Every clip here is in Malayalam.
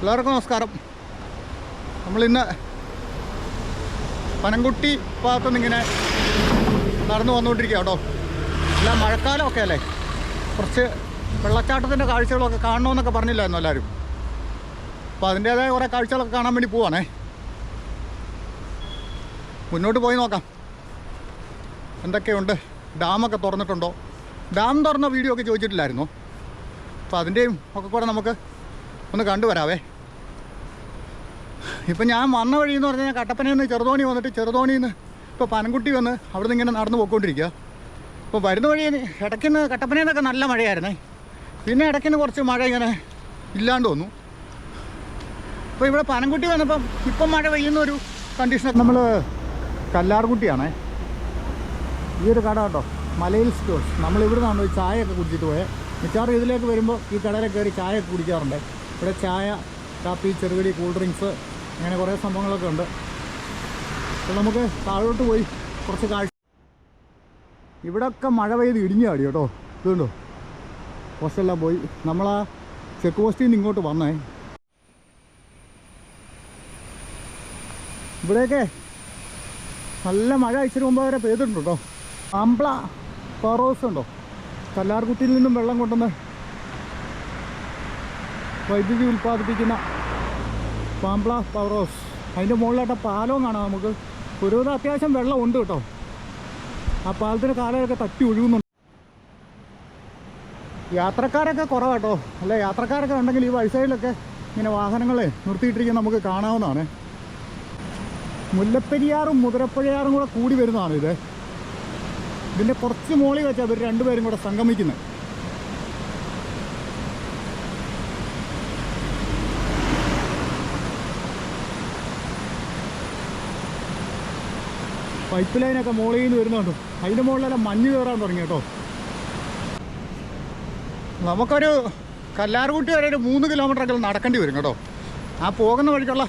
എല്ലാവർക്കും നമസ്കാരം. നമ്മളിന്ന് പനംകുട്ടി ഭാഗത്തുനിന്ന് ഇങ്ങനെ നടന്നു വന്നുകൊണ്ടിരിക്കുക കേട്ടോ. എല്ലാം മഴക്കാലമൊക്കെ അല്ലേ? കുറച്ച് വെള്ളച്ചാട്ടത്തിന്റെ കാഴ്ചകളൊക്കെ കാണണമെന്നൊക്കെ പറഞ്ഞില്ലായിരുന്നു എല്ലാവരും? അപ്പോൾ അതിന്റേതായ കുറേ കാഴ്ചകളൊക്കെ കാണാൻ വേണ്ടി പോവാണേ. മുന്നോട്ട് പോയി നോക്കാം. എന്തൊക്കെയുണ്ട്? ഡാമൊക്കെ തുറന്നിട്ടുണ്ടോ? ഡാം തുറന്ന വീഡിയോ ഒക്കെ ചോദിച്ചിട്ടില്ലായിരുന്നു? അപ്പോൾ അതിന്റെയും ഒക്കെ കൂടെ നമുക്ക് ഒന്ന് കണ്ടുവരാവേ. ഇപ്പം ഞാൻ വന്ന വഴി എന്ന് പറഞ്ഞാൽ കട്ടപ്പനയിൽ നിന്ന് ചെറുതോണി വന്നിട്ട് ചെറുതോണിയിൽ നിന്ന് ഇപ്പോൾ പനംകുട്ടി വന്ന് അവിടെ നിന്ന് ഇങ്ങനെ നടന്ന് പോയിക്കൊണ്ടിരിക്കുക ഇപ്പോൾ വരുന്ന വഴി ഇടയ്ക്കിന്ന് കട്ടപ്പനയിൽ നിന്നൊക്കെ നല്ല മഴയായിരുന്നേ. പിന്നെ ഇടയ്ക്കിന്ന് കുറച്ച് മഴ ഇങ്ങനെ ഇല്ലാണ്ട് വന്നു. അപ്പോൾ ഇവിടെ പനംകുട്ടി വന്നപ്പം ഇപ്പം മഴ പെയ്യുന്ന ഒരു കണ്ടീഷൻ നമ്മൾ കല്ലാർകുട്ടിയാണേ. ഈ ഒരു കട കേട്ടോ മലയിൽ സ്റ്റോഴ്സ് നമ്മൾ ഇവിടെ നിന്നാണ് ചായയൊക്കെ കുടിച്ചിട്ട് പോയത് മിക്കവാറും ഇതിലേക്ക് വരുമ്പോൾ ഈ കടയിലെ കയറി ചായയൊക്കെ കുടിക്കാറുണ്ട്. ഇവിടെ ചായ കാപ്പി ചെറുകടി കൂൾ ഡ്രിങ്ക്സ് അങ്ങനെ കുറേ സംഭവങ്ങളൊക്കെ ഉണ്ട്. അപ്പോൾ നമുക്ക് താഴോട്ട് പോയി കുറച്ച് കാഴ്ച ഇവിടെയൊക്കെ മഴ പെയ്ത് ഇടിഞ്ഞു ചാടി കേട്ടോ. ഇതുണ്ടോ? പോസ്റ്റെല്ലാം പോയി. നമ്മളാ ചെക്ക് പോസ്റ്റിൽ നിന്ന് ഇങ്ങോട്ട് വന്നേ. ഇവിടെയൊക്കെ നല്ല മഴ ഇച്ചിരി മുമ്പ് വരെ പെയ്തിട്ടുണ്ട് കേട്ടോ. ആംപ്ല പവർ ഹൗസ് ഉണ്ടോ? കല്ലാർകുട്ടിയിൽ നിന്നും വെള്ളം കൊണ്ടുവന്ന് വൈദ്യുതി ഉൽപ്പാദിപ്പിക്കുന്ന പാംപ്ല പവർ ഹൗസ്. അതിന്റെ മുകളിലായിട്ട് പാലവും കാണാം നമുക്ക്. ഒരുവിധം അത്യാവശ്യം വെള്ളമുണ്ട് കേട്ടോ. ആ പാലത്തിന് കാലമൊക്കെ തട്ടി ഒഴുകുന്നുണ്ട്. യാത്രക്കാരൊക്കെ കുറവാട്ടോ അല്ല യാത്രക്കാരൊക്കെ ഉണ്ടെങ്കിൽ ഈ വഴിസൈഡിലൊക്കെ ഇങ്ങനെ വാഹനങ്ങളെ നിർത്തിയിട്ടിരിക്കുന്ന നമുക്ക് കാണാവുന്നതാണ്. മുല്ലപ്പെരിയാറും മുതിരപ്പുഴയാറും കൂടെ കൂടി വരുന്നതാണ് ഇത്. ഇതിന്റെ കുറച്ച് മോളി വെച്ചാൽ ഇവർ രണ്ടുപേരും കൂടെ സംഗമിക്കുന്നത്. പൈപ്പ് ലൈനൊക്കെ മുകളിൽ നിന്ന് വരുന്നുണ്ട് അതിന്റെ മുകളിലെല്ലാം മഞ്ഞ് കയറാൻ തുടങ്ങി കേട്ടോ. നമുക്കൊരു കല്ലാർകുട്ടി വരെ ഒരു മൂന്ന് കിലോമീറ്ററൊക്കെ നടക്കേണ്ടി വരും കേട്ടോ. ആ പോകുന്ന വഴിക്കുള്ള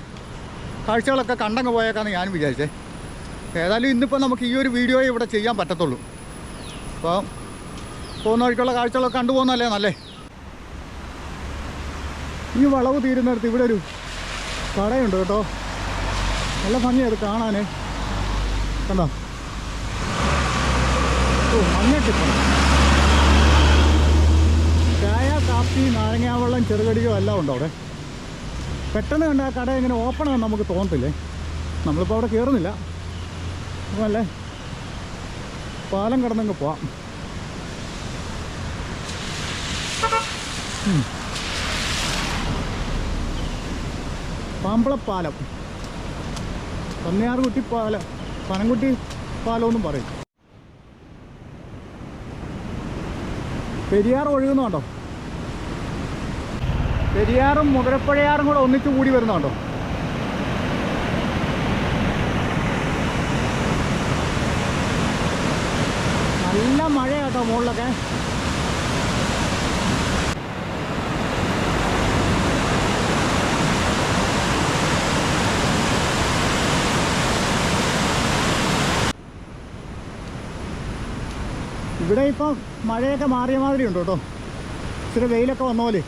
കാഴ്ചകളൊക്കെ കണ്ടങ്ങ് പോയേക്കാന്ന് ഞാൻ വിചാരിച്ചേ. ഏതായാലും ഇന്നിപ്പോൾ നമുക്ക് ഈ ഒരു വീഡിയോ ഇവിടെ ചെയ്യാൻ പറ്റത്തുള്ളൂ. അപ്പോൾ പോകുന്ന വഴിക്കുള്ള കാഴ്ചകളൊക്കെ കണ്ടുപോകുന്നല്ലേ നല്ലേ? ഈ വളവ് തീരുന്നിടത്ത് ഇവിടെ ഒരു കടയുണ്ട് കേട്ടോ. നല്ല ഭംഗിയത് കാണാനേ. കണ്ടോ? ഓ ചായ കാപ്പി നാരങ്ങാവെള്ളം ചെറുകടിയോ എല്ലാം ഉണ്ടോ അവിടെ? പെട്ടെന്ന് കണ്ട ആ കട ഇങ്ങനെ ഓപ്പൺ ആണെന്ന് നമുക്ക് തോന്നത്തില്ലേ? നമ്മളിപ്പോൾ അവിടെ കയറുന്നില്ല അപ്പോൾ അല്ലേ? പാലം കടന്നങ്ങ് പോവാം. പാമ്പളപ്പാലം. പന്നിയാർ പാലം പനംകുട്ടി പാലം എന്നും പറയും. പെരിയാർ ഒഴുകുന്നുണ്ടോ പെരിയാറും മുതലപ്പുഴയാറും കൂടെ ഒന്നിച്ചു കൂടി വരുന്നുണ്ടോ നല്ല മഴയാട്ടോ മുകളിലൊക്കെ ഇവിടെ ഇപ്പം മഴയൊക്കെ മാറിയ മാതിരി ഉണ്ട് കേട്ടോ. ഇച്ചിരി വെയിലൊക്കെ വന്ന പോലെ.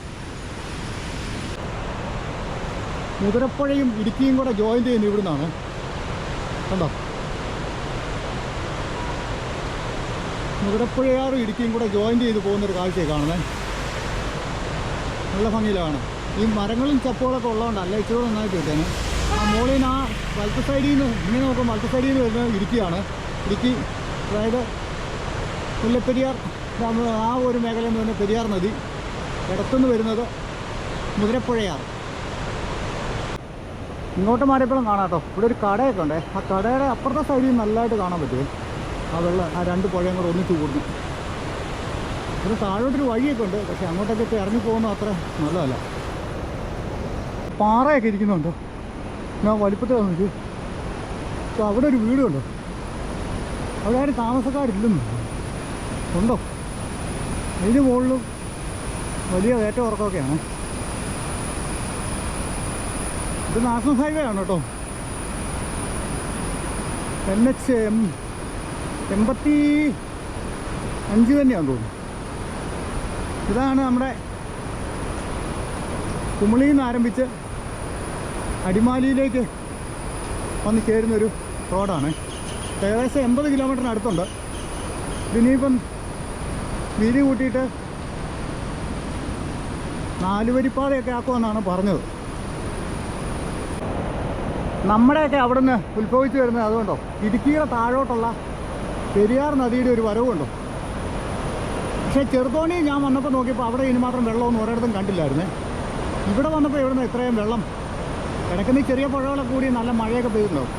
മുതിരപ്പുഴയും ഇടുക്കിയും കൂടെ ജോയിൻ ചെയ്യുന്നു ഇവിടുന്നാണ്. കണ്ടോ? മുതിരപ്പുഴയാറും ഇടുക്കിയും കൂടെ ജോയിൻ ചെയ്ത് പോകുന്നൊരു കാഴ്ചയെ കാണുന്നത് നല്ല ഭംഗിയിലാണ്. ഈ മരങ്ങളും ചപ്പുകളൊക്കെ ഉള്ളതുകൊണ്ട് അല്ല ഇച്ചിരി നന്നായിട്ട് കിട്ടിയാണ് ആ മോളിൽ നിന്ന് ആ വലത്ത് സൈഡിൽ നിന്ന് ഇങ്ങനെ നോക്കുമ്പോൾ വലത്ത് സൈഡിൽ നിന്ന് വരുന്നത് ഇടുക്കിയാണ്. ഇടുക്കി അതായത് മുല്ലപ്പെരിയാർ ഡാം ആ ഒരു മേഖല എന്ന് പറഞ്ഞാൽ പെരിയാർ നദി. ഇടത്തുനിന്ന് വരുന്നത് മുതിരപ്പുഴയാർ ഇങ്ങോട്ട് മാറിയപ്പോഴും കാണാം കേട്ടോ. ഇവിടെ ഒരു കടയൊക്കെ ഉണ്ടേ. ആ കടയുടെ അപ്പുറത്തെ സൈഡിൽ നല്ലതായിട്ട് കാണാൻ പറ്റുമേ ആ വെള്ളം ആ രണ്ട് പുഴയും കൂടെ ഒന്നിച്ച് കൂടുന്നു. ഇവിടെ താഴോട്ടൊരു വഴിയൊക്കെ ഉണ്ട്. പക്ഷെ അങ്ങോട്ടൊക്കെ ഇപ്പോൾ ഇറങ്ങി പോകുന്നത് അത്ര നല്ലതല്ല. പാറയൊക്കെ ഇരിക്കുന്നുണ്ടോ. ഞാൻ വലിപ്പത്തിൽ വന്നിട്ട് അപ്പോൾ അവിടെ ഒരു വീടുണ്ടോ. അവിടെ ആരും താമസക്കാരില്ലെന്ന് ഉണ്ടോ? അതിന് മുകളിലും വലിയ ഏറ്റവും ഉറക്കമൊക്കെയാണ്. ഇത് നാഷണൽ ഹൈവേ ആണ് കേട്ടോ. എൻ എച്ച് എം എൺപത്തി അഞ്ച് തന്നെയാണ് തോന്നുന്നു. ഇതാണ് നമ്മുടെ കുമളിയിൽ നിന്ന് ആരംഭിച്ച് അടിമാലിയിലേക്ക് വന്ന് ചേരുന്നൊരു റോഡാണ്. ഏകദേശം എൺപത് കിലോമീറ്ററിന് അടുത്തുണ്ട്. ഇനിയിപ്പം വീതി കൂട്ടിയിട്ട് നാലുവരിപ്പാതയൊക്കെ ആക്കുമെന്നാണ് പറഞ്ഞത്. നമ്മുടെയൊക്കെ അവിടുന്ന് ഉത്ഭവിച്ചു വരുന്നത് അതുകൊണ്ടോ? ഇടുക്കിയുടെ താഴോട്ടുള്ള പെരിയാർ നദിയുടെ ഒരു വരവുണ്ടോ പക്ഷേ ചെറുതോണി ഞാൻ വന്നപ്പോൾ നോക്കിയപ്പോൾ അവിടെ ഇനി മാത്രം വെള്ളമൊന്നും ഒരിടത്തും കണ്ടില്ലായിരുന്നേ. ഇവിടെ വന്നപ്പോൾ ഇവിടുന്ന് ഇത്രയും വെള്ളം കിടക്കുന്ന ചെറിയ പുഴകളൊക്കെ കൂടി നല്ല മഴയൊക്കെ പെയ്തിട്ടുണ്ടാവും.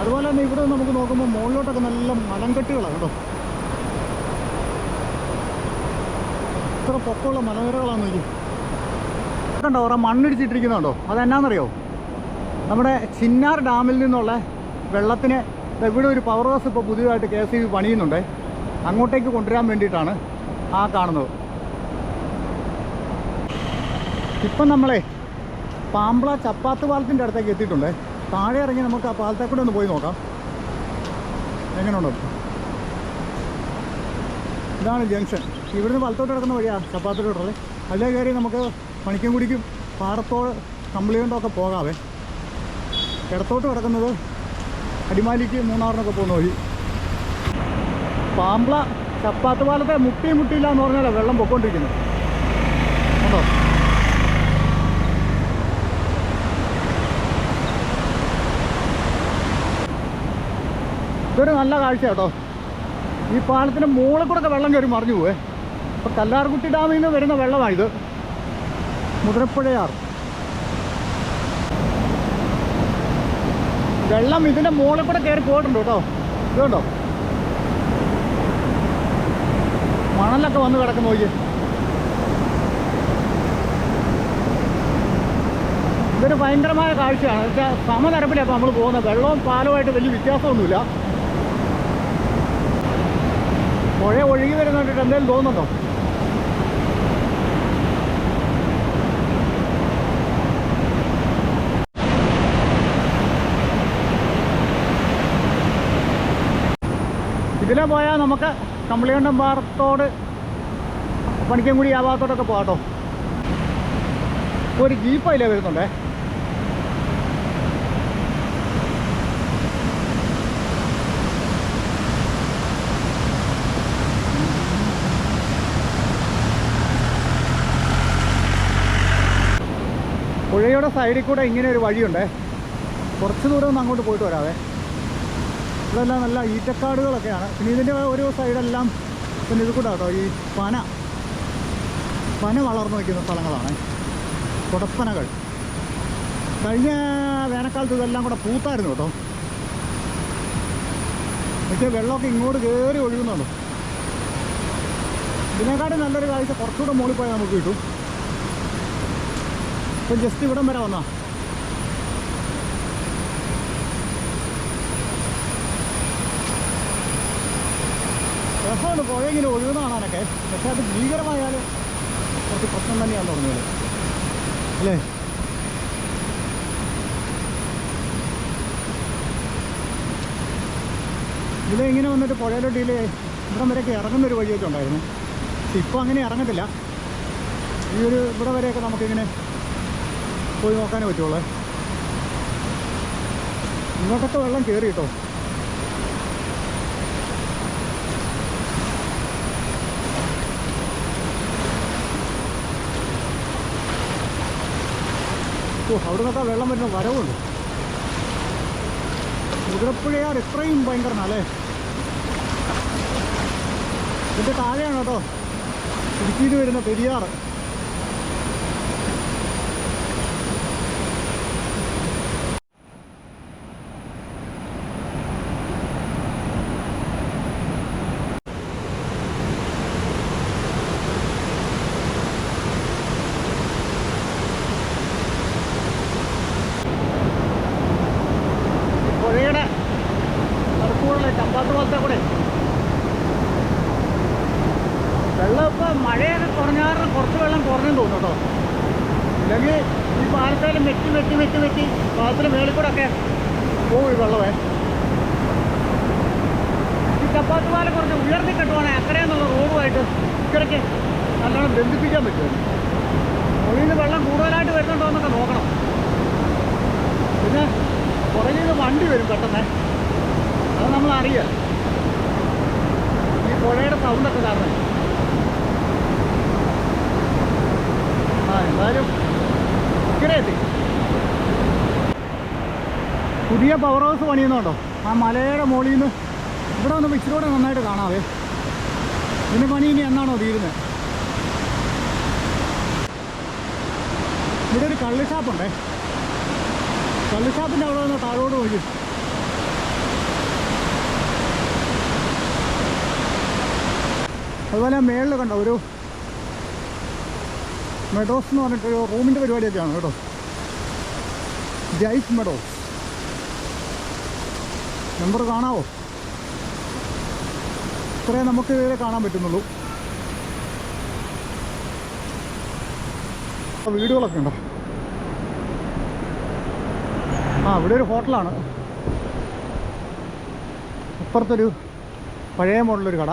അതുപോലെ തന്നെ ഇവിടെ നമുക്ക് നോക്കുമ്പോൾ മുകളിലോട്ടൊക്കെ നല്ല മലങ്കെട്ടുകളാണ് കേട്ടോ ഇത്ര പൊക്കമുള്ള മലനിരകളാണെന്ന് നോക്കി കണ്ടോ ഓരോ മണ്ണിടിച്ചിട്ടിരിക്കുന്നുണ്ടോ? അതെന്നാണെന്നറിയോ നമ്മുടെ ചിന്നാർ ഡാമിൽ നിന്നുള്ള വെള്ളത്തിന് ഇവിടെ ഒരു പവർ ഹൗസ് ഇപ്പോൾ പുതിയതായിട്ട് കെ എസ് പണിയുന്നുണ്ട്. അങ്ങോട്ടേക്ക് കൊണ്ടുവരാൻ വേണ്ടിയിട്ടാണ് ആ കാണുന്നത്. ഇപ്പം നമ്മളെ പാമ്പള ചപ്പാത്ത് പാലത്തിന്റെ അടുത്തേക്ക് എത്തിയിട്ടുണ്ട്. താഴെ ഇറങ്ങി നമുക്ക് ആ പാലത്തെ കൂടെ ഒന്ന് പോയി നോക്കാം. എങ്ങനെയുണ്ടോ? ഇതാണ് ജംഗ്ഷൻ. ഇവിടുന്ന് വലത്തോട്ട് കിടക്കുന്ന വഴിയാണ് ചപ്പാത്തിലോട്ടുള്ളത്. അതിലേ കയറി നമുക്ക് പണിക്കൻകുടിക്കും പാറത്തോട് കമ്പിളികൊണ്ടൊക്കെ പോകാവേ. ഇടത്തോട്ട് കിടക്കുന്നത് അടിമാലിക്ക് മൂന്നാറിനൊക്കെ പോകുന്ന വഴി. പാമ്പ്ള ചപ്പാത്ത് പാലത്തെ മുട്ടി മുട്ടിയില്ല എന്ന് പറഞ്ഞാൽ വെള്ളം പൊക്കോണ്ടിരിക്കുന്നത്. കണ്ടോ? ഇതൊരു നല്ല കാഴ്ച കേട്ടോ. ഈ പാലത്തിന്റെ മുകളിൽ കൂടെ വെള്ളം കയറി മറിഞ്ഞു പോവേ. അപ്പോൾ കല്ലാർകുട്ടി ഡാമിൽ നിന്ന് വരുന്ന വെള്ളമാണിത്. മുതിരപ്പുഴയാർ വെള്ളം ഇതിന്റെ മുകളിൽ കൂടെ കയറി പോയിട്ടുണ്ട് കേട്ടോ. ഇതുണ്ടോ മണലൊക്കെ വന്ന് കിടക്കുന്നു നോക്കി ഇതൊരു ഭയങ്കരമായ കാഴ്ചയാണ്. എന്നുവെച്ചാൽ സമതരപ്പിലാണ് ഇപ്പോൾ നമ്മൾ പോകുന്നത്. വെള്ളവും പാലവുമായിട്ട് വലിയ വ്യത്യാസമൊന്നുമില്ല. പുഴ ഒഴുകി വരുന്ന കണ്ടിട്ട് എന്തെങ്കിലും തോന്നുന്നുണ്ടോ? ഇതിലെ പോയാൽ നമുക്ക് കമ്പിളികണ്ഠം പാറത്തോട് പണിക്കൻകുടി ആ ഭാഗത്തോട്ടൊക്കെ പോകാട്ടോ ഒരു ജീപ്പ് അതിലേ വരുന്നുണ്ടേ. പുഴയുടെ സൈഡിൽ കൂടെ ഇങ്ങനെ ഒരു വഴിയുണ്ടേ. കുറച്ച് ദൂരം ഒന്ന് അങ്ങോട്ട് പോയിട്ട് വരാവേ. ഇതെല്ലാം നല്ല ഈറ്റക്കാടുകളൊക്കെയാണ്. പിന്നെ ഇതിന്റെ ഒരു സൈഡെല്ലാം പിന്നെ ഇത് കൂടെ കേട്ടോ ഈ പന പന വളർന്നു വയ്ക്കുന്ന സ്ഥലങ്ങളാണ്. കുടപ്പനകൾ. കഴിഞ്ഞ വേനൽക്കാലത്ത് ഇതെല്ലാം കൂടെ പൂത്തായിരുന്നു കേട്ടോ. പക്ഷേ വെള്ളമൊക്കെ ഇങ്ങോട്ട് കയറി ഒഴുകുന്നുണ്ട്. ഇതിനെക്കാട്ടും നല്ലൊരു കാഴ്ച കുറച്ചുകൂടെ മുകളിൽ പോയാൽ നമുക്ക് കിട്ടും. ഇപ്പം ജസ്റ്റ് ഇവിടം വരെ വന്നാ. രസമാണ് പുഴ ഇങ്ങനെ ഒഴുകുന്ന കാണാനൊക്കെ. പക്ഷെ അത് ഭീകരമായാൽ കുറച്ച് പ്രശ്നം തന്നെയാണ് തുടങ്ങിയത് അല്ലേ? ഇതിലെ ഇങ്ങനെ വന്നിട്ട് പുഴയിലോട്ട് ഇതിൽ ഇവിടം വരെയൊക്കെ ഇറങ്ങുന്നൊരു വഴിയൊക്കെ ഉണ്ടായിരുന്നു. പക്ഷെ ഇപ്പോൾ അങ്ങനെ ഇറങ്ങത്തില്ല. ഈ ഒരു ഇവിടെ വരെയൊക്കെ നമുക്കിങ്ങനെ പോയി നോക്കാനേ പറ്റുള്ളൂ. ഇങ്ങോട്ടൊക്കെ വെള്ളം കയറി കേട്ടോ. ഓ അവിടെ നിന്നൊക്കെ വെള്ളം വരുന്ന വരവുണ്ട്. മുതിരപ്പുഴയാർ ഇത്രയും ഭയങ്കരനല്ലേ? ഇതിന്റെ താഴെയാണ് കേട്ടോ. ഇടുക്കിയിൽ വരുന്ന പെരിയാർ പുഴയുടെ നടുക്കൂടെ ചമ്പാത്ത് പോലത്തെ കൂടെ വെള്ളം ഇപ്പം മഴയൊക്കെ കുറഞ്ഞ കാരണം കുറച്ച് വെള്ളം കുറഞ്ഞെന്ന് തോന്നുന്നു കേട്ടോ ഇല്ലെങ്കിൽ ഈ പാലത്തേലും വെട്ടി വെട്ടി വെട്ടി വെട്ടി പാലത്തിന് മേളിൽ കൂടെ ഒക്കെ പോകും ഈ വെള്ളമേ ഈ ചപ്പാത്ത് പാലം കുറച്ച് ഉയർത്തി കെട്ടുവാണെങ്കിൽ അക്കരയെന്നുള്ള റോഡുമായിട്ട് ഇക്കരയ്ക്ക് നല്ലോണം ബന്ധിപ്പിക്കാൻ പറ്റും മുകളിൽ നിന്ന് വെള്ളം കൂടുതലായിട്ട് വരുന്നുണ്ടോ എന്നൊക്കെ നോക്കണം വരും പെട്ടെന്ന് അത് നമ്മൾ അറിയാം ഈ പുഴയുടെ സൗണ്ടൊക്കെ കാരണം ആ എന്തായാലും ഇക്കരെ പുതിയ പവർ ഹൗസ് പണിയുന്നുണ്ടോ? ആ മലയുടെ മുകളിൽ നിന്ന് ഇവിടെ ഒന്ന് കൂടെ നന്നായിട്ട് കാണാവേ. ഇതിന്റെ പണി ഇനി എന്നാണോ തീരുന്നത് ഇവിടെ ഒരു കള്ള് ഷാപ്പുണ്ടേ കള്ള് ഷാപ്പിന്റെ അവിടെ നിന്ന് താഴോട്ട് പോയി അതുപോലെ മേളിൽ കണ്ടോ ഒരു മെഡോസ് എന്ന് പറഞ്ഞിട്ടൊരു റൂമിന്റെ പരിപാടിയൊക്കെയാണ് കേട്ടോ. Jais Meadows. നമ്പർ കാണാവോ? ഇത്രേ നമുക്ക് ഇതിലെ കാണാൻ പറ്റുന്നുള്ളൂ. വീടുകളൊക്കെ ഉണ്ടോ? ആ ഇവിടെ ഒരു ഹോട്ടലാണ്. അപ്പുറത്തൊരു പഴയ മോഡലൊരു കട.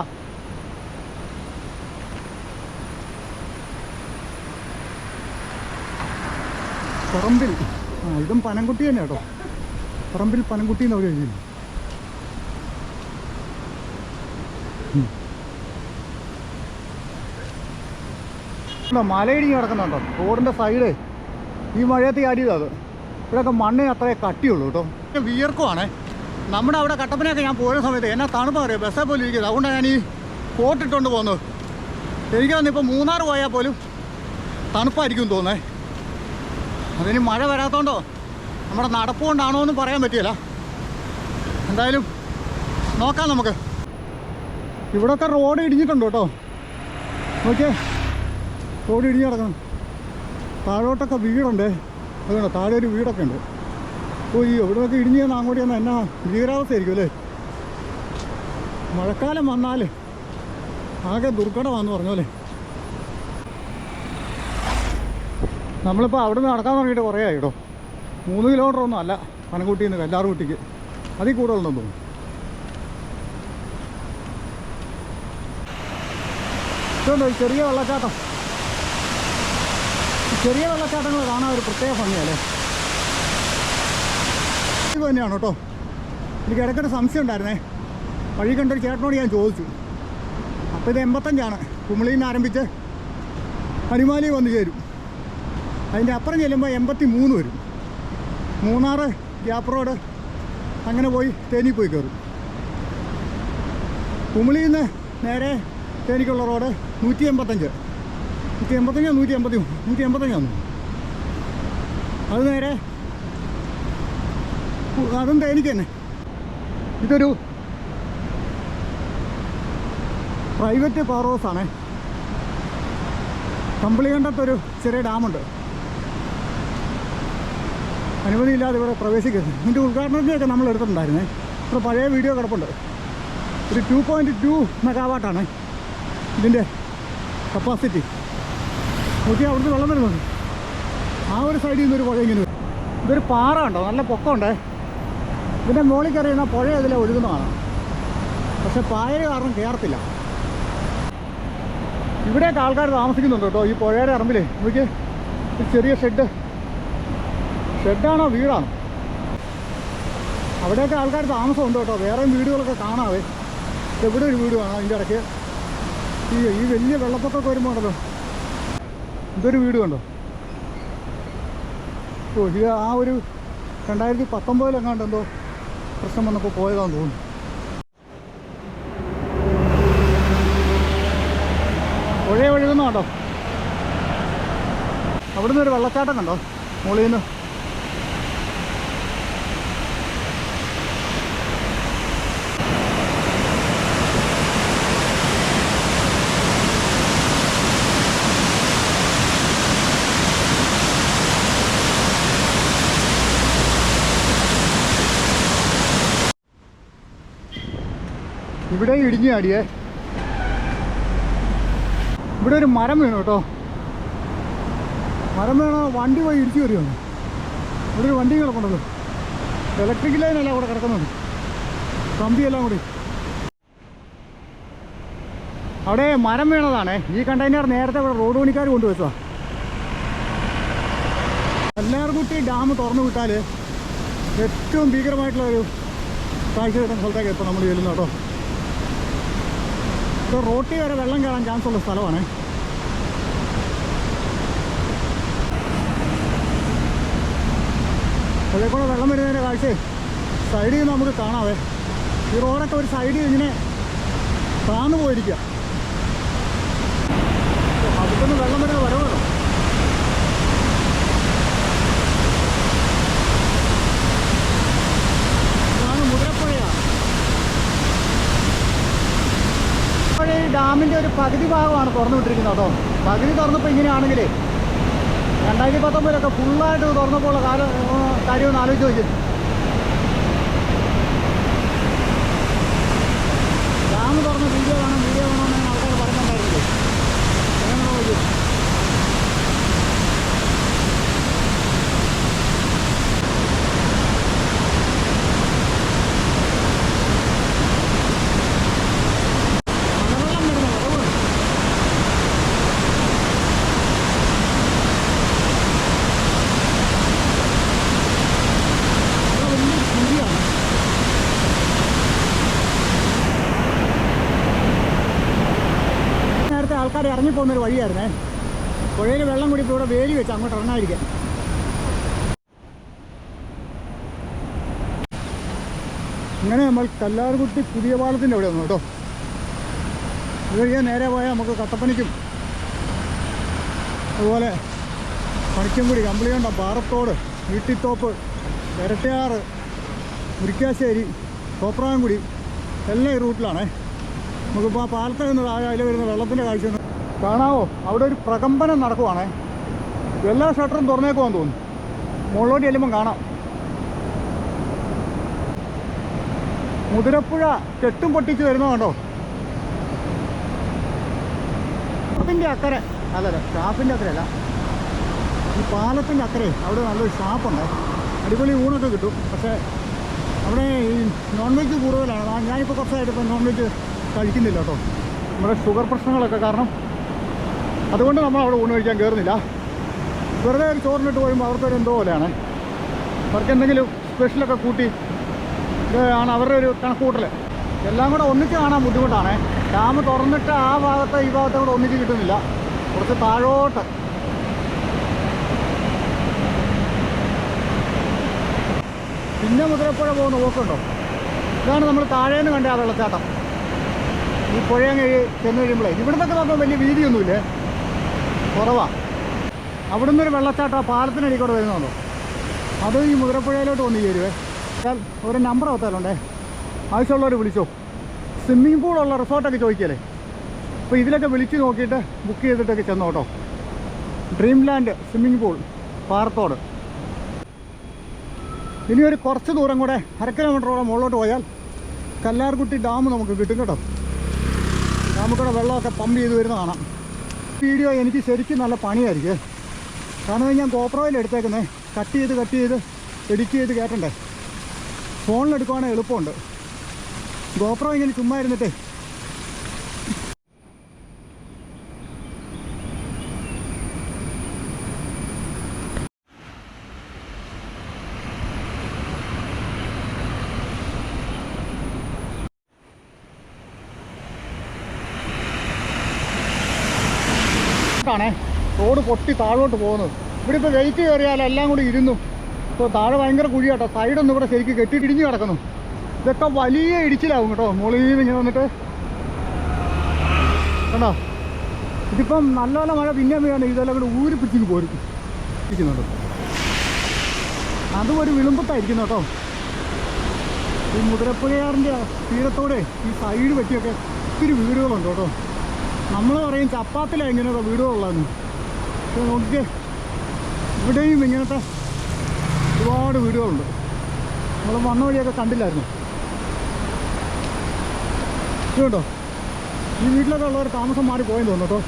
പറമ്പിൽ. ആ ഇതും പനംകുട്ടി തന്നെ കേട്ടോ. പറമ്പിൽ പനംകുട്ടി എന്ന് അവർ എഴുതിയില്ല? ഉണ്ടോ, മലയിടിഞ്ഞ് കിടക്കുന്നുണ്ടോ റോഡിന്റെ സൈഡ് ഈ മഴയത്ത് ചാടിയതാ അത്. ഇവിടെയൊക്കെ മണ്ണ് അത്രേ കട്ടിയുള്ളൂ കേട്ടോ. വിയർക്കുവാണേ. നമ്മുടെ അവിടെ കട്ടപ്പനയൊക്കെ ഞാൻ പോയ സമയത്ത് എന്നാ തണുപ്പ് അറിയാം? ബസ്സേ പോലും ഇരിക്കുന്നത് അതുകൊണ്ടാണ് ഞാൻ ഈ കോട്ടിട്ടുകൊണ്ട് പോകുന്നത് എനിക്ക് തന്നെ മൂന്നാർ പോയാൽ പോലും തണുപ്പായിരിക്കും തോന്നേ അതിന് മഴ വരാത്തോണ്ടോ? നമ്മുടെ നടപ്പ് കൊണ്ടാണോ എന്ന് പറയാൻ പറ്റിയല്ല. എന്തായാലും നോക്കാം നമുക്ക്. ഇവിടൊക്കെ റോഡ് ഇടിഞ്ഞിട്ടുണ്ട് കേട്ടോ. നോക്കിയേ. റോഡ് ഇടിഞ്ഞ് കിടക്കണം താഴോട്ടൊക്കെ വീടുണ്ട്. അതുകൊണ്ട് താഴെ ഒരു വീടൊക്കെ ഉണ്ട്. ഓ ഈ എവിടെയൊക്കെ ഇടിഞ്ഞ് ചെന്നാൽ അങ്ങോട്ട് ചെന്നാൽ എന്നാ ഭീകരാവസ്ഥയായിരിക്കും അല്ലേ? മഴക്കാലം വന്നാൽ ആകെ ദുർഘടമാണെന്ന് പറഞ്ഞോലെ നമ്മളിപ്പോൾ അവിടെ നിന്ന് നടക്കാൻ തുടങ്ങിയിട്ട് കുറേ ആയി കേട്ടോ മൂന്ന് കിലോമീറ്റർ ഒന്നും അല്ല പനക്കുട്ടിയിൽ നിന്ന് കല്ലാറുകുട്ടിക്ക് അതിൽ കൂടുതലുണ്ടെന്ന് തോന്നുന്നു ഇതുണ്ടോ ചെറിയ വെള്ളച്ചാട്ടം? ചെറിയ വെള്ളച്ചാട്ടങ്ങൾ കാണാൻ ഒരു പ്രത്യേക ഭംഗിയല്ലേ? ഇത് തന്നെയാണ് കേട്ടോ. എനിക്ക് ഇടയ്ക്കൊരു സംശയം ഉണ്ടായിരുന്നേ. വഴി കണ്ടൊരു ചേട്ടനോട് ഞാൻ ചോദിച്ചു. അപ്പോൾ ഇത് എൺപത്തഞ്ചാണ്. കുമിളിയിൽ നിന്ന് ആരംഭിച്ച് അടിമാലി വന്നു ചേരും. അതിന്റെ അപ്പുറം ചെല്ലുമ്പോൾ എൺപത്തി മൂന്ന് വരും. മൂന്നാറ് ഗ്യാപ്പ് റോഡ് അങ്ങനെ പോയി തേനി പോയി കയറും. കുമിളിയിൽ നിന്ന് നേരെ തേനിക്കുള്ള റോഡ് നൂറ്റി എൺപത്തഞ്ച് നൂറ്റി എൺപത്തഞ്ചോ നൂറ്റി എൺപത്തി നൂറ്റി എൺപത്തഞ്ചാണ് അത് നേരെ അതും തേനിക്ക് തന്നെ. ഇതൊരു പ്രൈവറ്റ് പവർ ഹൗസാണ്. കമ്പിളികണ്ടത്തൊരു ചെറിയ ഡാമുണ്ട്. അനുമതിയില്ലാതെ ഇവിടെ പ്രവേശിക്കരുത്. ഇതിന്റെ ഉദ്ഘാടനത്തിനൊക്കെ നമ്മൾ എടുത്തിട്ടുണ്ടായിരുന്നേ. ഇവിടെ പഴയ വീഡിയോ കിടപ്പുണ്ട്. ഒരു ടു പോയിന്റ് ടു മെഗാവാട്ടാണ് ഇതിന്റെ കപ്പാസിറ്റി നോക്കിയാൽ അവിടുന്ന് വെള്ളം വരുന്നുണ്ട് ആ ഒരു സൈഡിൽ നിന്നൊരു പുഴ ഇങ്ങനെ ഇതൊരു പാറ ഉണ്ടോ നല്ല പൊക്കമുണ്ടേ. ഇതിന്റെ മുകളിൽ കയറിയുന്ന പുഴ അതിലെ ഒഴുകുന്നതാണ്. പക്ഷെ പായൽ കാരണം കയറത്തില്ല. ഇവിടെയൊക്കെ ആൾക്കാർ താമസിക്കുന്നുണ്ട് കേട്ടോ ഈ പുഴയുടെ ഇറമ്പിലേ നോക്കിയേ. ചെറിയ ഷെഡ് ഷെഡാണോ വീടാണോ? അവിടെയൊക്കെ ആൾക്കാർ താമസമുണ്ട് കേട്ടോ. വേറെയും വീടുകളൊക്കെ കാണാവേ. എവിടെ ഒരു വീട് കാണാം അതിന്റെ ഇടയ്ക്ക്? ഈ ഈ വലിയ വെള്ളപ്പൊക്കമൊക്കെ വരുമ്പോൾ ഉണ്ടല്ലോ. ഇതൊരു വീട് കണ്ടോ? ഓ ഇത് ആ ഒരു രണ്ടായിരത്തി പത്തൊമ്പതിലെങ്ങാണ്ട് എന്തോ പ്രശ്നം വന്നപ്പോൾ പോയതാന്ന് തോന്നുന്നു. പുഴയെ ഒഴുകുന്നുണ്ടോ അവിടുന്ന് ഒരു വെള്ളച്ചാട്ടം കണ്ടോ? മുകളിൽ നിന്ന് ഇവിടെ ഇടിഞ്ഞു ചാടിയേ. ഇവിടെ ഒരു മരം വീണു കേട്ടോ. മരം വേണോ വണ്ടി പോയി ഇടിച്ചു കയറിയാണ് ഇവിടെ ഒരു വണ്ടി കിടപ്പുണ്ടല്ലോ ഇലക്ട്രിക് ലൈനല്ല അവിടെ കിടക്കുന്നുണ്ട് കമ്പിയെല്ലാം കൂടി. അവിടെ മരം വീണതാണേ. ഈ കണ്ടെയ്നർ നേരത്തെ ഇവിടെ റോഡ് പണിക്കാർ കൊണ്ടുവച്ചതാ എല്ലാവർക്കും ഈ ഡാം തുറന്നു വിട്ടാൽ ഏറ്റവും ഭീകരമായിട്ടുള്ള ഒരു കാഴ്ച കിട്ടുന്ന സ്ഥലത്തേക്ക് ഇപ്പോൾ നമ്മൾ ചെല്ലുന്നു കേട്ടോ. ഇപ്പോൾ റോട്ടി വരെ വെള്ളം കയറാൻ ചാൻസ് ഉള്ള സ്ഥലമാണ്. അതേപോലെ വെള്ളം വരുന്നതിന്റെ കാഴ്ച. സൈഡിൽ നിന്ന് നമുക്ക് കാണാവേ. ഈ റോഡൊക്കെ ഒരു സൈഡിൽ ഇങ്ങനെ താന്നു പോയിരിക്കുക. അവിടുന്ന് വെള്ളം വരുന്ന വരവാണോ ഇതാണ് മുതിരപ്പുഴയാണ് പുഴ ഈ ഡാമിന്റെ ഒരു പകുതി ഭാഗമാണ് തുറന്നു വിട്ടിരിക്കുന്നത് കേട്ടോ. പകുതി തുറന്നപ്പോൾ ഇങ്ങനെയാണെങ്കിൽ രണ്ടായിരത്തി പത്തൊമ്പതിലൊക്കെ ഫുള്ളായിട്ട് തുറന്നപ്പോൾ കാര്യം ഒന്ന് ആലോചിച്ച് നോക്കി ഡാം തുറന്ന വീഡിയോ വേണം വീഡിയോ വേണമെന്ന് ആൾക്കാർ പറയുന്നുണ്ടായിരുന്നില്ലേ എങ്ങനെ നോക്കി മലവെള്ളം വരുന്ന കുറവ് ഇത് വലിയ കുഴിയാണ് നേരത്തെ ഇറങ്ങിപ്പോകുന്നൊരു വഴിയായിരുന്നേ. പുഴയിൽ വെള്ളം കൂടി ഇവിടെ വേലി വെച്ച് അങ്ങോട്ട് ഇറങ്ങാതിരിക്കാം ഇങ്ങനെ നമ്മൾ കല്ലാർകുട്ടി പുതിയ പാലത്തിന്റെ അവിടെ വന്നു കേട്ടോ. ഇത് നേരെ പോയാൽ നമുക്ക് കട്ടപ്പനിക്കും അതുപോലെ പണിക്കൻകുടി കമ്പിളികണ്ട പാറത്തോട് വീട്ടിത്തോപ്പ് ഇരട്ടയാറ് മുരിക്കാശ്ശേരി തോപ്രാങ്കുടി എല്ലാം ഈ റൂട്ടിലാണേ. നമുക്കിപ്പോൾ ആ പാലത്തിൽ നിന്ന് താഴെ അതിൽ വരുന്ന വെള്ളത്തിന്റെ കാഴ്ച കാണാവോ? അവിടെ ഒരു പ്രകമ്പനം നടക്കുവാണേ. എല്ലാ ഷട്ടറും തുറന്നേക്കുവാന്ന് തോന്നുന്നു. മുകളിലോട്ട് ചെല്ലുമ്പം കാണാം. മുതിരപ്പുഴ കെട്ടും പൊട്ടിച്ച് വരുന്നത് കണ്ടോ? ഷാപ്പിന്റെ അക്കരെ. അല്ലല്ല ഷാപ്പിന്റെ അക്കരയല്ല. ഈ പാലത്തിന്റെ അക്കരെ. അവിടെ നല്ലൊരു ഷാപ്പുണ്ട്. അടിപൊളി ഊണൊക്കെ കിട്ടും. പക്ഷേ അവിടെ ഈ നോൺ വെജ് കൂടുതലാണ് ഞാനിപ്പോൾ കുറച്ചായിട്ട് ഇപ്പോൾ നോൺ വെജ് കഴിക്കുന്നില്ല കേട്ടോ. നമ്മുടെ ഷുഗർ പ്രശ്നങ്ങളൊക്കെ കാരണം അതുകൊണ്ട് നമ്മൾ അവിടെ ഊണ് കഴിക്കാൻ കയറുന്നില്ല. വെറുതെ ഒരു ചോറിനിട്ട് പോയുമ്പോൾ അവർക്കൊരു എന്തോ പോലെയാണ്. അവർക്ക് എന്തെങ്കിലും സ്പെഷ്യലൊക്കെ കൂട്ടി ആണ് അവരുടെ ഒരു കണക്കൂട്ടൽ എല്ലാം കൂടെ ഒന്നിച്ച് കാണാൻ ബുദ്ധിമുട്ടാണ്. ഡാം തുറന്നിട്ട് ആ ഭാഗത്തെ ഈ ഭാഗത്തെ കൂടെ ഒന്നിച്ച് കിട്ടുന്നില്ല. കുറച്ച് താഴോട്ട്. പിന്നെ മുതലപ്പുഴ പോകുന്ന പോക്കുണ്ടോ ഇതാണ് നമ്മൾ താഴേന്ന് കണ്ട ആ വെള്ളച്ചാട്ടം. ഈ പുഴയങ്ങ് ചെന്ന് കഴിയുമ്പോഴേ. ഇവിടെ നിന്നൊക്കെ നോക്കുമ്പോൾ വലിയ വീതിയൊന്നുമില്ലേ? കുറവാ. അവിടുന്ന് ഒരു വെള്ളച്ചാട്ടം ആ പാലത്തിനടി കൂടെ വരുന്നുണ്ടോ അത് ഈ മുതിരപ്പുഴയിലോട്ട് വന്നു ചേരുവേ ഒരു നമ്പർ അവത്താലുണ്ടേ ആവശ്യമുള്ളവർ വിളിച്ചോ. സ്വിമ്മിംഗ് പൂളുള്ള റിസോർട്ടൊക്കെ ചോദിക്കല്ലേ. അപ്പോൾ ഇതിലൊക്കെ വിളിച്ച് നോക്കിയിട്ട് ബുക്ക് ചെയ്തിട്ടൊക്കെ ചെന്നോ കേട്ടോ dream land swimming pool Parathode. ഇനി ഒരു കുറച്ച് ദൂരം കൂടെ അര കിലോമീറ്ററോളം മുകളിലോട്ട് പോയാൽ കല്ലാർകുട്ടി ഡാം നമുക്ക് കിട്ടും കേട്ടോ. നമുക്കിവിടെ വെള്ളമൊക്കെ പമ്പ് ചെയ്ത് വരുന്ന കാണാം വീഡിയോ എനിക്ക് ശരിക്കും നല്ല പണിയായിരിക്കും. കാരണം ഞാൻ ഗോപ്രോയിൽ എടുത്തേക്കുന്നേ. കട്ട് ചെയ്ത് കട്ട് ചെയ്ത് എഡിറ്റ് ചെയ്ത് ഫോണിൽ ഫോണിലെടുക്കുവാണെങ്കിൽ എളുപ്പമുണ്ട്. ഗോപ്രോ ഇങ്ങനെ ചുമ്മാ ഇരുന്നിട്ടേ ാണേ റോഡ് പൊട്ടി താഴോട്ട് പോകുന്നത്. ഇവിടെ ഇപ്പോൾ വെയിറ്റ് കയറിയാൽ എല്ലാം കൂടി ഇരുന്നു. ഇപ്പോൾ താഴെ ഭയങ്കര കുഴിയാട്ടോ. സൈഡൊന്നും ഇവിടെ ശരിക്കും കെട്ടിയിടിഞ്ഞ് കിടക്കുന്നു. ഇതൊക്കെ വലിയ ഇടിച്ചിലാവും കേട്ടോ. മുകളിൽ ഇങ്ങനെ വന്നിട്ട്. കണ്ടോ? ഇതിപ്പം നല്ല നല്ല മഴ പിന്നെ വീണ് ഇതെല്ലാം കൂടി ഊരി പിടിച്ചിങ്ങ് പോരും. ഇരിക്കുന്നുണ്ട്. അതും ഒരു വിളുമ്പത്തായിരിക്കുന്നു കേട്ടോ. ഈ മുതിരപ്പുഴയാറിന്റെ തീരത്തോടെ ഈ സൈഡ് പറ്റിയൊക്കെ ഒത്തിരി വീടുകളുണ്ട് കേട്ടോ. നമ്മൾ പറയും ചപ്പാത്തിലാണ് ഇങ്ങനത്തെ വീടുകളുള്ളതെന്ന്. പക്ഷേ നോക്കി ഇവിടെയും ഇങ്ങനത്തെ ഒരുപാട് വീടുകളുണ്ട്. നമ്മൾ വന്ന വഴിയൊക്കെ കണ്ടില്ലായിരുന്നു? ഇതുണ്ടോ ഈ വീട്ടിലൊക്കെ ഉള്ളവർ താമസം മാറി പോയെന്ന് തോന്നുന്നു കേട്ടോ.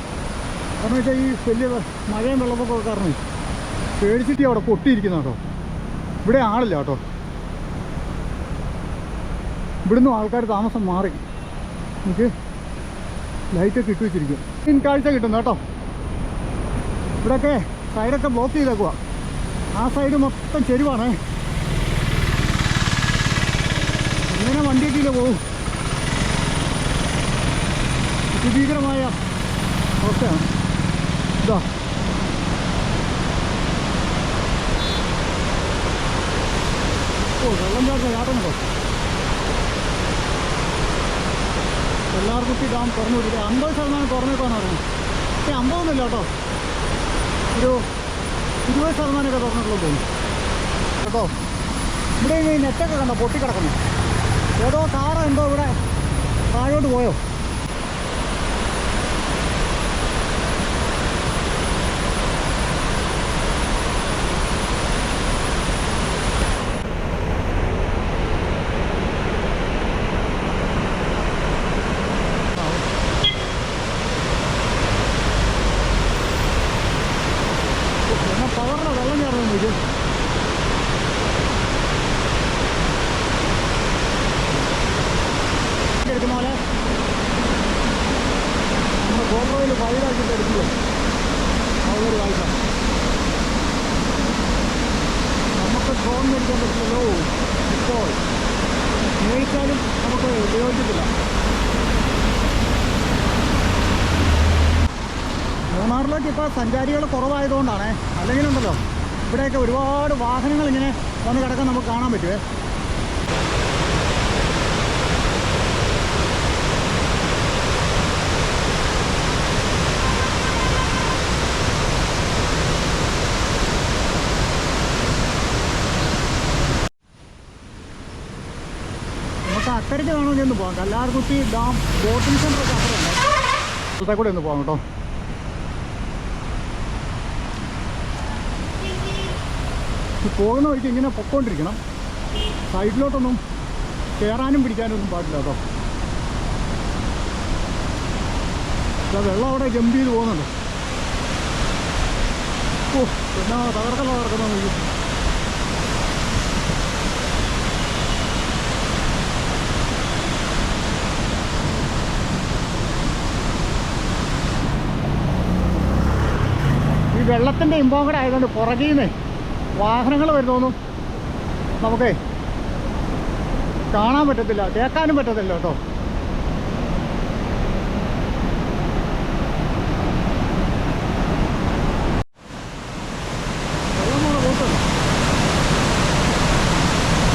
കാരണം വെച്ചാൽ ഈ വലിയ മഴയും വെള്ളപ്പൊക്കമൊക്കെ കാരണം പേടിച്ചിട്ട് അവിടെ പൊട്ടിയിരിക്കുന്ന കേട്ടോ. ഇവിടെ ആളില്ല കേട്ടോ. ഇവിടുന്ന് ആൾക്കാർ താമസം മാറി. നമുക്ക് ലൈറ്റൊക്കെ ഇട്ട് വെച്ചിരിക്കും. ഇൻ കാഴ്ച കിട്ടുന്നു കേട്ടോ. ഇവിടെയൊക്കെ സൈഡൊക്കെ ബ്ലോക്ക് ചെയ്തേക്കുക ആ സൈഡ് മൊത്തം ചെരുവാണ്. ഇങ്ങനെ വണ്ടിയൊക്കെ ഇല്ല പോവും? ഭീകരമായ അവസ്ഥയാണ്. ഇതാ. ഓ വെള്ളം ചേർത്ത ചാട്ടമുണ്ടോ എല്ലാവർക്കും ഡാം തുറന്നു വിട്ടിട്ട് അമ്പത് ശതമാനം തുറന്നിട്ടാണ് പറയുന്നത് പക്ഷേ അമ്പതൊന്നുമില്ല കേട്ടോ. ഒരു ഇരുപത് ശതമാനമൊക്കെ തുറന്നിട്ടുള്ളൂ തോന്നുന്നു. കേട്ടോ? ഇവിടെ ഈ നെറ്റൊക്കെ കണ്ടോ? പൊട്ടിക്കിടക്കുന്നു. ഏതോ കാറ് എന്തോ ഇവിടെ താഴോട്ട് പോയോ എന്നാ പവറിലെ വെള്ളം ചേർന്നു ഇത് എടുക്കുന്ന പോലെ നമ്മുടെ ഗോപ്രോയിൽ വൈഡാക്കിയിട്ട് എടുക്കുമല്ലോ അതൊരു വായ്പ നമുക്ക് ഡ്രോൺ മേടിക്കാൻ പറ്റില്ലല്ലോ ഇപ്പോൾ മേടിച്ചാലും നമുക്ക് ഉപയോഗിക്കത്തില്ല മൂന്നാറിലേക്ക് ഇപ്പോൾ സഞ്ചാരികൾ കുറവായതുകൊണ്ടാണ്. അല്ലെങ്കിലുണ്ടല്ലോ ഇവിടെയൊക്കെ ഒരുപാട് വാഹനങ്ങൾ ഇങ്ങനെ വന്ന് കിടക്കാൻ നമുക്ക് കാണാൻ പറ്റുമേ നമുക്ക് അക്കരയ്ക്ക് കാണുമെങ്കിൽ ഒന്ന് പോകാം. കല്ലാർകുട്ടി ഡാം ബോട്ടിംഗ് സെന്ററൊക്കെ അപ്പുറമുണ്ട് കൂടെ ഒന്ന് പോകാം കേട്ടോ. പോകുന്ന വഴിക്ക് ഇങ്ങനെ പൊക്കോണ്ടിരിക്കണം. സൈഡിലോട്ടൊന്നും കയറാനും പിടിക്കാനൊന്നും പാടില്ല കേട്ടോ. വെള്ളം അവിടെ ജമ്പ് ചെയ്ത് പോകുന്നുണ്ട്. ഓ പിന്നെ തകർക്കല്ല തകർക്കുന്ന ഈ വെള്ളത്തിന്റെ ഇമ്പം ആയതുകൊണ്ട് പുറകിൽ നിന്ന് വാഹനങ്ങൾ വരുന്നൊന്നും നമുക്കേ കാണാൻ പറ്റത്തില്ല കേൾക്കാനും പറ്റത്തില്ല കേട്ടോ വെള്ളം പോണ പോക്കുണ്ട്.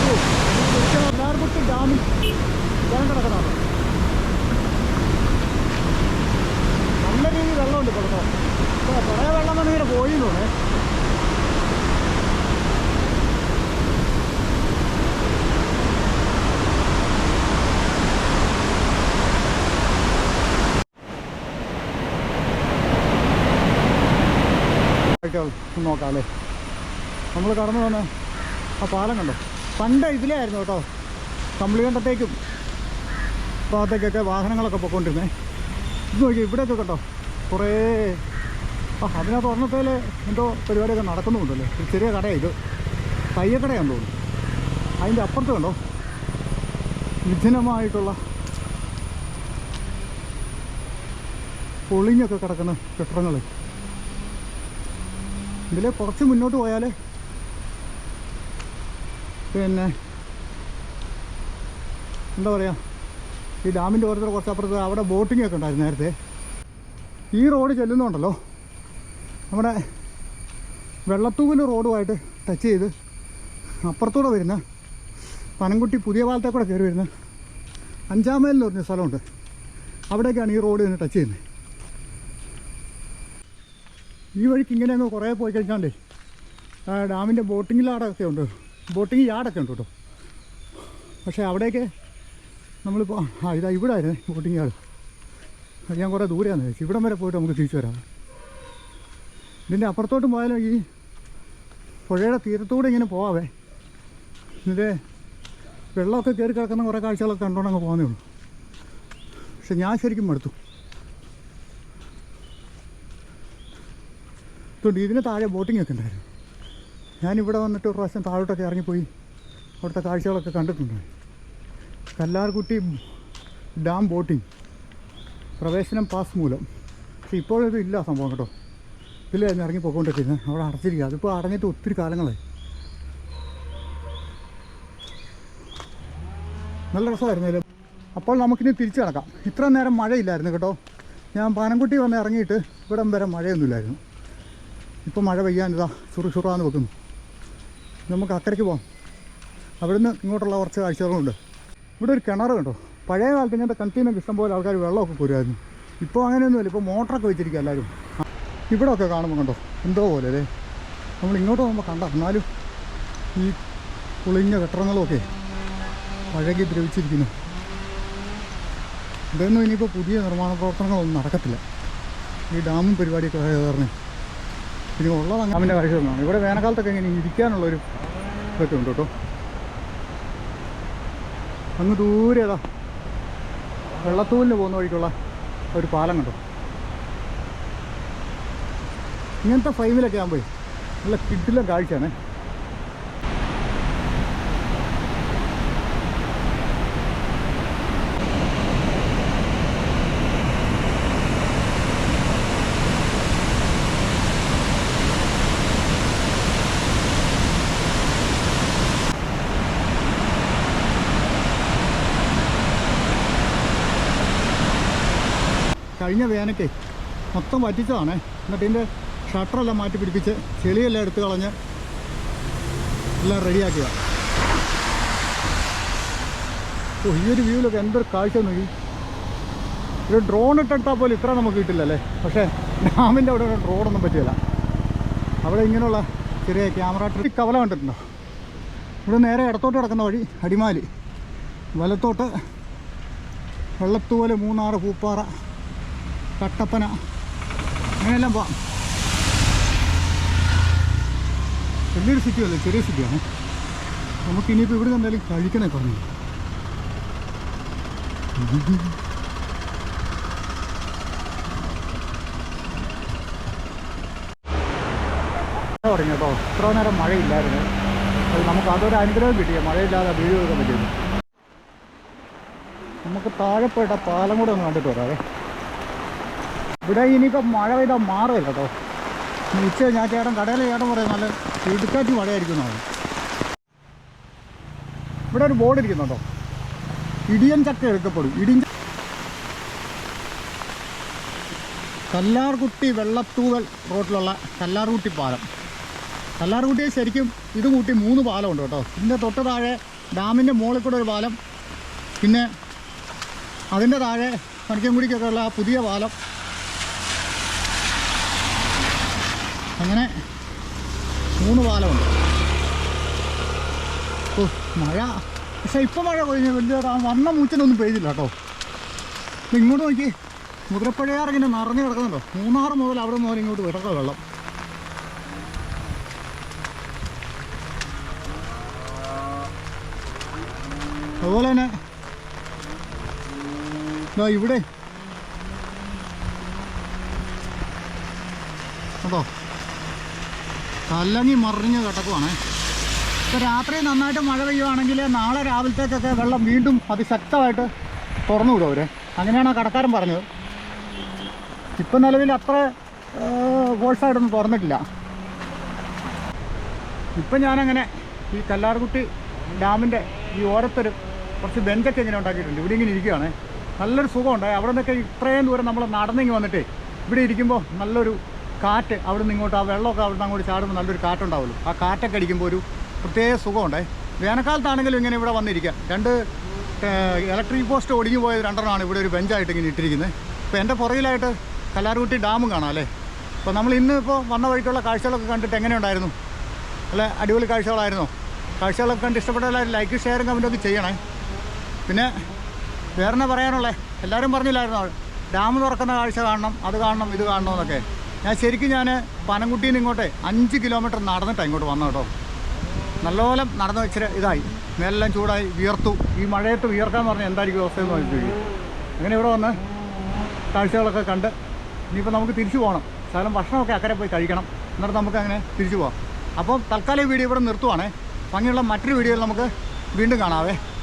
ഓ, ഇത് ശരിക്കും എല്ലാവർക്കും ഡാമിൽ വെള്ളം കിടക്കുന്നതാണ് നല്ല രീതിയിൽ വെള്ളമുണ്ട് ഇപ്പോൾ കേട്ടോ ഇപ്പോൾ കുറേ വെള്ളം വന്ന് ഇങ്ങനെ പോയി തോന്നേ നോക്കാം അല്ലേ നമ്മൾ കടന്നു വന്ന ആ പാലം കണ്ടോ? പണ്ട് ഇതിലായിരുന്നു കേട്ടോ. കമ്പിളികണ്ടത്തേക്കും ഭാഗത്തേക്കൊക്കെ വാഹനങ്ങളൊക്കെ പൊയ്ക്കൊണ്ടിരുന്നേ ഇത് നോക്കി ഇവിടെയൊക്കെ കേട്ടോ കുറേ ആ അതിനകത്ത് ഒരെണ്ണത്തേൽ എന്തോ പരിപാടിയൊക്കെ നടക്കുന്നുണ്ടല്ലേ? ഒരു ചെറിയ കടയാണ് ഇത്. തയ്യക്കടയാന്ന് തോന്നുന്നു. അതിന്റെ അപ്പുറത്ത് കണ്ടോ? വിജനമായിട്ടുള്ള പൊളിഞ്ഞൊക്കെ കിടക്കുന്ന കെട്ടിടങ്ങൾ ഇതിൽ കുറച്ച് മുന്നോട്ട് പോയാൽ പിന്നെ എന്താ പറയുക ഈ ഡാമിന്റെ ഓരോരുത്തർ കുറച്ച് അപ്പുറത്ത് അവിടെ ബോട്ടിംഗ് ഒക്കെ ഉണ്ടായിരുന്നു നേരത്തെ. ഈ റോഡ് ചെല്ലുന്നുണ്ടല്ലോ. നമ്മുടെ വെള്ളത്തൂവിൽ റോഡുമായിട്ട് ടച്ച് ചെയ്ത് അപ്പുറത്തൂടെ വരുന്ന പനംകുട്ടി പുതിയ പാലത്തെ കൂടെ കയറി വരുന്ന അഞ്ചാമേൽ പറഞ്ഞ സ്ഥലമുണ്ട്. അവിടേക്കാണ് ഈ റോഡ് തന്നെ ടച്ച് ചെയ്യുന്നത്. ഈ വഴിക്ക് ഇങ്ങനെ അങ്ങ് കുറേ പോയി കഴിഞ്ഞാണ്ടേ ഡാമിന്റെ ബോട്ടിംഗ് ലാടൊക്കെ ഉണ്ട്. ബോട്ടിംഗ് യാർഡൊക്കെ ഉണ്ട് കേട്ടോ. പക്ഷേ അവിടേക്ക് നമ്മളിപ്പോൾ ആ ഇതാ ഇവിടെ ആയിരുന്നു ബോട്ടിംഗ് യാർഡ്. അത് ഞാൻ കുറേ ചോദിച്ചു ഇവിടം വരെ പോയിട്ട് നമുക്ക് തിരിച്ചു വരാം. ഇതിന്റെ അപ്പുറത്തോട്ട് പോയാലും ഈ പുഴയുടെ തീരത്തൂടെ ഇങ്ങനെ പോവാവേ. ഇതിന്റെ വെള്ളമൊക്കെ കയറി കിടക്കുന്ന കുറേ കാഴ്ചകളൊക്കെ കണ്ടോണ്ട് അങ്ങ് പോകുന്നേ ഉള്ളൂ. പക്ഷെ ഞാൻ ശരിക്കും മടുത്തു. ഇതുകൊണ്ട് ഇതിന് താഴെ ബോട്ടിംഗ് ഒക്കെ ഉണ്ടായിരുന്നു. ഞാനിവിടെ വന്നിട്ട് ഒരു പ്രാവശ്യം താഴോട്ടൊക്കെ ഇറങ്ങിപ്പോയി. അവിടുത്തെ കാഴ്ചകളൊക്കെ കണ്ടിട്ടുണ്ട്. കല്ലാർകുട്ടി ഡാം ബോട്ടിംഗ് പ്രവേശനം പാസ് മൂലം. പക്ഷെ ഇപ്പോഴത് ഇല്ല സംഭവം കേട്ടോ. ഇതിലായിരുന്നു ഇറങ്ങി പോയിക്കൊണ്ടിരിക്കുന്നത്. അവിടെ അടച്ചിരിക്കുക. അതിപ്പോൾ അടഞ്ഞിട്ട് ഒത്തിരി കാലങ്ങളായി. നല്ല രസമായിരുന്നു ഇതിൽ അപ്പോൾ നമുക്കിനി തിരിച്ചു കിടക്കാം. ഇത്ര നേരം മഴയില്ലായിരുന്നു കേട്ടോ. ഞാൻ പാനംകുട്ടി വന്ന് ഇറങ്ങിയിട്ട് ഇവിടം വരെ മഴയൊന്നുമില്ലായിരുന്നു. ഇപ്പോൾ മഴ പെയ്യാനിതാ ചുറു ചുറാന്ന് വെക്കുന്നു. നമുക്ക് അക്കരയ്ക്ക് പോകാം അവിടുന്ന് ഇങ്ങോട്ടുള്ള കുറച്ച് കാഴ്ചകളുണ്ട്. ഇവിടെ ഒരു കിണർ കണ്ടോ? പഴയ കാലത്ത് ഇങ്ങനത്തെ കിണറ്റിനൊക്കെ ഇഷ്ടംപോലെ ആൾക്കാർ വെള്ളമൊക്കെ കോരുമായിരുന്നു. ഇപ്പോൾ അങ്ങനെയൊന്നുമില്ല. ഇപ്പോൾ മോട്ടറൊക്കെ വെച്ചിരിക്കുക എല്ലാവരും. ഇവിടെ ഇവിടെയൊക്കെ കാണുമ്പോൾ കണ്ടോ? എന്തോ പോലെ അല്ലേ? നമ്മൾ ഇങ്ങോട്ട് പോകുമ്പോൾ കണ്ട? എന്നാലും ഈ കുളിഞ്ഞ കെട്ടിടങ്ങളുമൊക്കെ പഴകി ദ്രവിച്ചിരിക്കുന്നു. ഇതൊന്നും ഇനിയിപ്പോൾ പുതിയ നിർമ്മാണ പ്രവർത്തനങ്ങളൊന്നും നടക്കത്തില്ല. ഈ ഡാമും പരിപാടിയൊക്കെ ആയത് ഇനി ഉള്ളത് അങ്ങാമിന്റെ കാഴ്ച ഇവിടെ വേനൽക്കാലത്തൊക്കെ ഇങ്ങനെ ഇരിക്കാനുള്ളൊരു ഇതൊക്കെ ഉണ്ട് കേട്ടോ. അങ്ങ് ദൂരെ ഏതാ? വെള്ളത്തൂലിന് പോകുന്ന വഴിക്കുള്ള ഒരു പാലം കണ്ടോ? ഇങ്ങനത്തെ ഫൈമിലൊക്കെ ആകുമ്പോൾ നല്ല കിഡിലും കാഴ്ചയാണ്. കഴിഞ്ഞ വേനയ്ക്ക് മൊത്തം വറ്റിച്ചതാണ്. എന്നിട്ട് ഇതിന്റെ ഷട്ടറെല്ലാം മാറ്റി പിടിപ്പിച്ച് ചെളിയെല്ലാം എടുത്ത് കളഞ്ഞ് എല്ലാം റെഡിയാക്കുക ഓ ഈ ഒരു വ്യൂവിലൊക്കെ എന്തൊരു കാഴ്ച നോക്കി. ഒരു ഡ്രോൺ ഇട്ടെടുത്താൽ പോലും ഇത്ര നമുക്ക് കിട്ടില്ലല്ലേ? പക്ഷേ ഡാമിന്റെ അവിടെ ഡ്രോണൊന്നും പറ്റില്ല അവിടെ ഇങ്ങനെയുള്ള ചെറിയ ക്യാമറ ട്രിപ്പ്. കവല കണ്ടിട്ടുണ്ടോ? ഇവിടെ നേരെ ഇടത്തോട്ട് കിടക്കുന്ന വഴി അടിമാലി. വലത്തോട്ട് വെള്ളത്തൂവൽ മൂന്നാറ് പൂപ്പാറ. കട്ടപ്പന. അങ്ങനെയെല്ലാം പോവാം. വലിയൊരു സിറ്റി അല്ലേ ചെറിയ സിറ്റിയാണ്. നമുക്ക് ഇനിയിപ്പോൾ ഇവിടെ എന്തായാലും കഴിക്കണേ പറഞ്ഞു പറഞ്ഞു കേട്ടോ. ഇത്ര നേരം മഴയില്ലായിരുന്നു. അത് നമുക്ക് അതൊരു അനുഗ്രഹം കിട്ടിയ മഴയില്ലാതെ വീഴുകയൊക്കെ പറ്റിയത്. നമുക്ക് താഴെ പാലം കൂടെ ഒന്ന് കണ്ടിട്ട് വരാവേ. ഇവിടെ ഇനിയിപ്പോൾ മഴ പെയ്താൽ മാറില്ല കേട്ടോ. ഉച്ച ഞാൻ ചേട്ടൻ കടയിലെ ചേട്ടൻ പറയും നല്ല ഇടുക്കാറ്റി മഴയായിരിക്കും എന്നാണ് ഇവിടെ ഒരു ബോർഡ് ഇരിക്കുന്നുണ്ടോ? ഇടിയൻ ചക്ക എടുക്കപ്പെടും. ഇടിയൻ കല്ലാർകുട്ടി വെള്ളത്തൂവൽ റോട്ടിലുള്ള കല്ലാർകുട്ടി പാലം. കല്ലാർകുട്ടി ശരിക്കും ഇത് കൂട്ടി മൂന്ന് പാലമുണ്ട് കേട്ടോ. ഇതിന്റെ തൊട്ട് താഴെ ഡാമിന്റെ മുകളിൽ കൂടെ ഒരു പാലം. പിന്നെ അതിന്റെ താഴെ പണിക്കൻകുടിക്കൊക്കെ ഉള്ള ആ പുതിയ പാലം. അങ്ങനെ മൂന്ന് പാലമുണ്ട്. ഓ മഴ. പക്ഷെ ഇപ്പം മഴ കൊഴിഞ്ഞ് വലിയ വന്ന മൂച്ചനൊന്നും പെയ്തില്ല കേട്ടോ. ഇങ്ങോട്ട് നോക്കി മുതിരപ്പുഴയാറിങ്ങനെ നിറഞ്ഞു കിടക്കുന്നുണ്ടോ? മൂന്നാറ് മുതൽ അവിടെ നിന്ന് ഇങ്ങോട്ട് വിടക്കാം വെള്ളം. അതുപോലെ തന്നെ ഇവിടെ. കേട്ടോ കല്ലങ്ങി മറിഞ്ഞ് കിടക്കുവാണേ. ഇപ്പോൾ രാത്രി നന്നായിട്ട് മഴ പെയ്യുവാണെങ്കിൽ നാളെ രാവിലത്തേക്കൊക്കെ വെള്ളം വീണ്ടും അതിശക്തമായിട്ട് തുറന്നു വിടും അവരെ. അങ്ങനെയാണ് ആ കടക്കാരൻ പറഞ്ഞത്. ഇപ്പം നിലവിൽ അത്ര ഫോഴ്സായിട്ടൊന്നും തുറന്നിട്ടില്ല. ഇപ്പം ഞാനങ്ങനെ ഈ കല്ലാർകുട്ടി ഡാമിന്റെ ഈ ഓരത്തൊരു കുറച്ച് ബെഞ്ചൊക്കെ ഇങ്ങനെ ഉണ്ടാക്കിയിട്ടുണ്ട്. ഇവിടെ ഇങ്ങനെ ഇരിക്കുകയാണ് നല്ലൊരു സുഖമുണ്ട് അവിടെ നിന്നൊക്കെ ഇത്രയും ദൂരം നമ്മൾ നടന്നിങ്ങി വന്നിട്ട് ഇവിടെ ഇരിക്കുമ്പോൾ നല്ലൊരു കാറ്റ് അവിടെ നിന്ന് ഇങ്ങോട്ട് ആ വെള്ളമൊക്കെ അവിടെ അങ്ങോട്ട് ചാടുമ്പോൾ നല്ലൊരു കാറ്റുണ്ടാവുമല്ലോ. ആ കാറ്റൊക്കെ അടിക്കുമ്പോൾ ഒരു പ്രത്യേക സുഖമുണ്ടേ. വേനൽക്കാലത്താണെങ്കിലും ഇങ്ങനെ ഇവിടെ വന്നിരിക്കുക. രണ്ട് ഇലക്ട്രിക് പോസ്റ്റ് ഒടിഞ്ഞു പോയത് രണ്ടെണ്ണമാണ് ഇവിടെ ഒരു ബെഞ്ചായിട്ട് ഇങ്ങനെ ഇട്ടിരിക്കുന്നത്. ഇപ്പോൾ എന്റെ പുറകിലായിട്ട് കല്ലാർകുട്ടി ഡാമും കാണാം അല്ലേ? അപ്പോൾ നമ്മൾ ഇന്ന് ഇപ്പോൾ വന്ന വഴിക്കുള്ള കാഴ്ചകളൊക്കെ കണ്ടിട്ട് എങ്ങനെയുണ്ടായിരുന്നു? അല്ല? അടിപൊളി കാഴ്ചകളായിരുന്നു. കാഴ്ചകളൊക്കെ കണ്ട് ഇഷ്ടപ്പെട്ട ലൈക്ക് ഷെയറും കമന്റൊക്കെ ചെയ്യണേ. പിന്നെ വേറെ പറയാനുള്ളത് എല്ലാവരും പറഞ്ഞില്ലായിരുന്നു? ഡാം തുറക്കുന്ന കാഴ്ച കാണണം അത് കാണണം ഇത് കാണണം എന്നൊക്കെ. ഞാൻ ശരിക്കും ഞാൻ പനംകുട്ടിയിൽ നിന്ന് ഇങ്ങോട്ട് അഞ്ച് കിലോമീറ്റർ നടന്നിട്ടാണ് ഇങ്ങോട്ട് വന്നത് കേട്ടോ. നല്ലപോലെ നടന്ന് ഇച്ചിരി ഇതായി. മേലെല്ലാം ചൂടായി വിയർത്തു. ഈ മഴയത്ത് വിയർക്കാന്ന് പറഞ്ഞാൽ എന്തായിരിക്കും അവസ്ഥയെന്ന് ചോദിച്ചു അങ്ങനെ ഇവിടെ വന്ന് കാഴ്ചകളൊക്കെ കണ്ട് ഇനിയിപ്പോൾ നമുക്ക് തിരിച്ചു പോകണം സ്ഥലം ഭക്ഷണമൊക്കെ അക്കരെ പോയി കഴിക്കണം. എന്നിട്ട് നമുക്ക് അങ്ങനെ തിരിച്ചു പോകാം അപ്പോൾ തൽക്കാലം വീഡിയോ ഇവിടെ നിർത്തുവാണേ. ഭംഗിയുള്ള മറ്റൊരു വീഡിയോയിൽ നമുക്ക് വീണ്ടും കാണാവേ.